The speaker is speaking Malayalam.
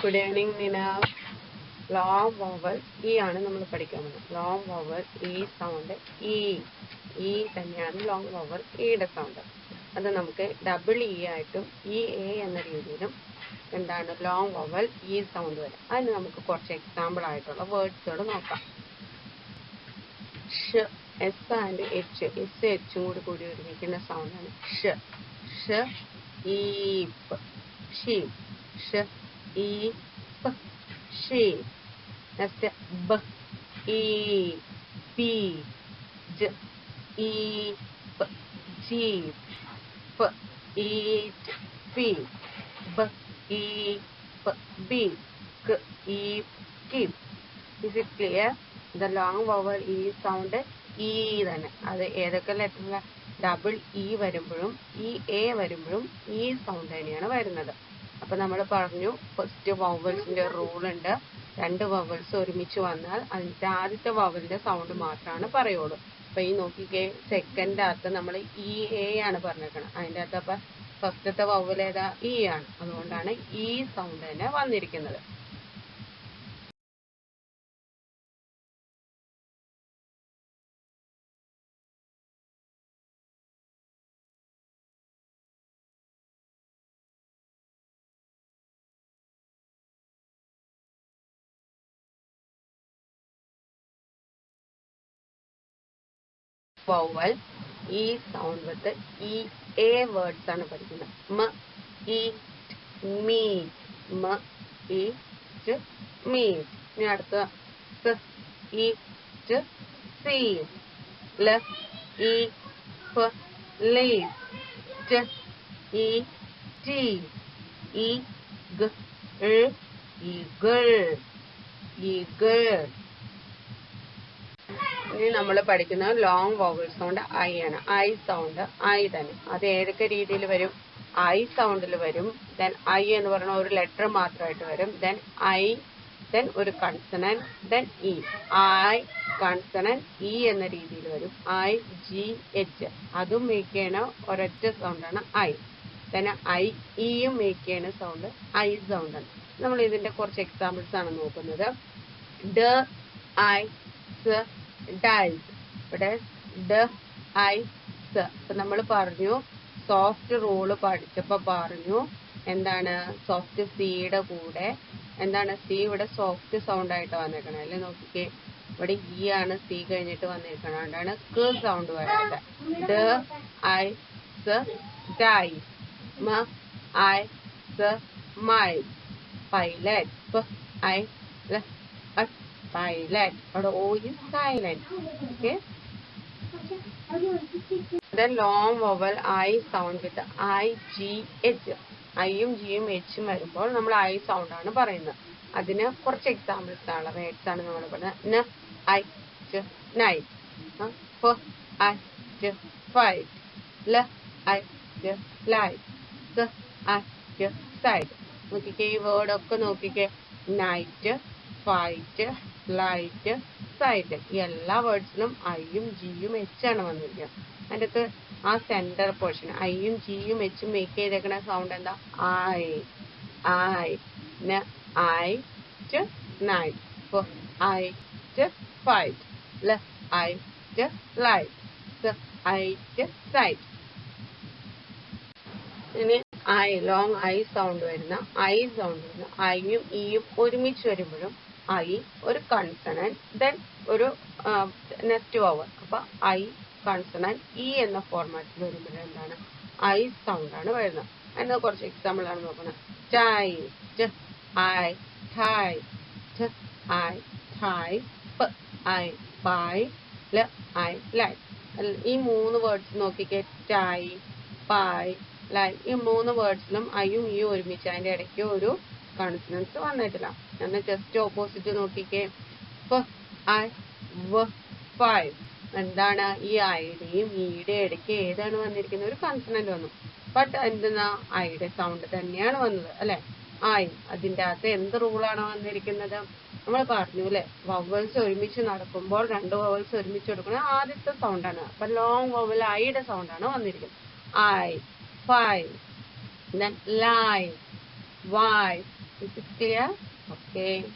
ഗുഡ് ഈവനിങ് നിന ലോങ് വവൽ ഇ ആണ് നമ്മൾ പഠിക്കാൻ പോകുന്നത്. Long vowel E sound E E തന്നെയാണ് ലോങ് വവൽ ഇയുടെ സൗണ്ട് അത് നമുക്ക് ഡബിൾ ഇ ആയിട്ടും ഇ എ എന്ന രീതിയിലും എന്താണ് ലോങ് വവൽ ഈ സൗണ്ട് വരും. അതിന് നമുക്ക് കുറച്ച് എക്സാമ്പിൾ ആയിട്ടുള്ള വേർഡ്സുകൾ നോക്കാം. Sh S and H. S എച്ചും കൂടി കൂടി ഒരുമിക്കുന്ന സൗണ്ടാണ് sh sh eep sheep. Sh eep sheep next b ee P j eep jeep p eat P b eep B k eep keep is it clear? The long vowel e sound e തന്നെ. അത് ഏതൊക്കെ ലെറ്ററിൽ ഡബിൾ ഇ വരുമ്പോഴും ഈ എ വരുമ്പോഴും ഈ സൗണ്ട് തന്നെയാണ് വരുന്നത്. അപ്പൊ നമ്മൾ പറഞ്ഞു ഫസ്റ്റ് വവൽസിന്റെ റൂൾ ഉണ്ട്. രണ്ട് വവൽസ് ഒരുമിച്ച് വന്നാൽ അതിന്റെ ആദ്യത്തെ വവലിന്റെ സൗണ്ട് മാത്രമാണ് പറയുള്ളൂ. അപ്പൊ ഈ നോക്കിക്കേ സെക്കൻഡ് അകത്ത് നമ്മൾ ഇ എ ആണ് പറഞ്ഞേക്കണം. അതിന്റെ അകത്ത് അപ്പൊ ഫസ്റ്റത്തെ വവൽ ഏതാ? ഇ ആണ്. അതുകൊണ്ടാണ് ഈ സൗണ്ട് തന്നെ വന്നിരിക്കുന്നത്. Vowel E sound with E A words ആണ് പഠിക്കുന്നത്. മ ഈ മീറ്റ് മ ഈ മീറ്റ് ഇനി അടുത്ത ഈ സീ ല ഈ ലീവ് ട് ഈ ടി ഈ ഗ ഈ ഗൾ ഈ ഗൾ ഇനി നമ്മൾ പഠിക്കുന്ന ലോങ് വോവൽ സൗണ്ട് ഐ ആണ്. ഐ സൗണ്ട് ഐ തന്നെ. അത് ഏതൊക്കെ രീതിയിൽ വരും? ഐ സൗണ്ടിൽ വരും. ദെൻ ഐ എന്ന് പറഞ്ഞ ഒരു ലെറ്റർ മാത്രമായിട്ട് വരും. ദെൻ ഐ ദെൻ ഒരു consonant then E I consonant E എന്ന രീതിയിൽ വരും. ഐ ജി എച്ച് അതും മേക്ക് ചെയ്യണ ഒരൊറ്റ സൗണ്ടാണ് ഐ ദെൻ ഐ ഇയും മേക്ക് ചെയ്യണ സൗണ്ട് ഐ സൗണ്ടാണ് നമ്മൾ ഇതിന്റെ കുറച്ച് എക്സാമ്പിൾസ് ആണ് നോക്കുന്നത്. ഡ ഐ സ് ഡൈസ് ഇവിടെ ഡ ഐസ് അപ്പൊ നമ്മൾ പറഞ്ഞു സോഫ്റ്റ് റോൾ പഠിച്ചപ്പോ പറഞ്ഞു എന്താണ് സോഫ്റ്റ് സിയുടെ കൂടെ എന്താണ് സി ഇവിടെ സോഫ്റ്റ് സൗണ്ട് ആയിട്ട് വന്നേക്കണേ. അല്ലെ നോക്കിക്കേ. ഇവിടെ ഇ ആണ് സി കഴിഞ്ഞിട്ട് വന്നിരിക്കണം അതുകൊണ്ടാണ് ക സൗണ്ട് വരാതെ ഡ ഐ സ് die m I s my. Pilot I or the O is silent. Okay. Then long vowel I sound with I, G, H. ഐയും ജിയും എച്ചും വരുമ്പോൾ നമ്മൾ ഐ സൗണ്ട് ആണ് പറയുന്നത്. അതിന് കുറച്ച് എക്സാമ്പിൾസ് ആണ് വേർഡ്സ് ആണ് നമ്മൾ പറയുന്നത് ന ഐ ച് നൈറ്റ് ഫ ഐ ച് ഫൈറ്റ് ല ഐ ച് ലൈറ്റ് സ ഐ ച് സൈഡ് നോക്കിക്കേ ഈ വേർഡ് ഒക്കെ നോക്കിക്കേ. നൈറ്റ് ഫൈറ്റ് ലൈറ്റ് സൈറ്റ് എല്ലാ വേർഡ്സിലും ഐയും ജിയും എച്ച് ആണ് വന്നിരിക്കുന്നത് അതിന്റെ അകത്ത് ആ സെന്റർ പോർഷൻ ഐയും ജിയും എച്ചും മേക്ക് ചെയ്തേക്കുന്ന സൗണ്ട് എന്താ? I I I t night f I t fight l I t light I t site ഇനി ഐ ലോങ് ഐ സൗണ്ട് വരുന്ന ഐ സൗണ്ട് വരുന്ന ഐയും ഇയും ഒരുമിച്ച് വരുമ്പോഴും ഐ ഒരു കൺസണൻ ദെൻ ഒരു നെക്സ്റ്റ് വവർ അപ്പൊ ഐ കൺസണൻ ഇ എന്ന ഫോർമാറ്റിൽ വരുമ്പോൾ എന്താണ്? ഐ ആണ് വരുന്നത്. അതിന് കുറച്ച് എക്സാമ്പിൾ ആണ് നോക്കുന്നത് tie I tie I tie I by l ee മൂന്ന് വേർഡ്സ് നോക്കിക്കേ. ടൈ പൈ ലൈ ഈ മൂന്ന് വേർഡ്സിലും ഐയും ഇയും ഒരുമിച്ച് അതിന്റെ ഇടയ്ക്ക് ഒരു കൺസണൻസ് വന്നിട്ടില്ല എന്നാൽ ജസ്റ്റ് ഓപ്പോസിറ്റ് നോക്കിക്കേ. ഫ ഐ വ ഫൈവ്. എന്താണ് ഈ ഐയുടെയും ഈയുടെ ഇടയ്ക്ക് ഏതാണ് വന്നിരിക്കുന്നത്? ഒരു കൺസണന്റ് വന്നു. ബട്ട് എന്തെന്നാ? ഐയുടെ സൗണ്ട് തന്നെയാണ് വന്നത് അല്ലെ? ഐ അതിന്റെ അകത്ത് എന്ത് റൂളാണ് വന്നിരിക്കുന്നത്? നമ്മൾ പറഞ്ഞു അല്ലെ? വവൽസ് ഒരുമിച്ച് നടക്കുമ്പോൾ രണ്ട് വവൽസ് ഒരുമിച്ച് കൊടുക്കുന്ന ആദ്യത്തെ സൗണ്ടാണ് അപ്പൊ ലോങ് വവൽ ഐയുടെ സൗണ്ടാണ് വന്നിരിക്കുന്നത്. I five then lie, why Is it clear? Okay.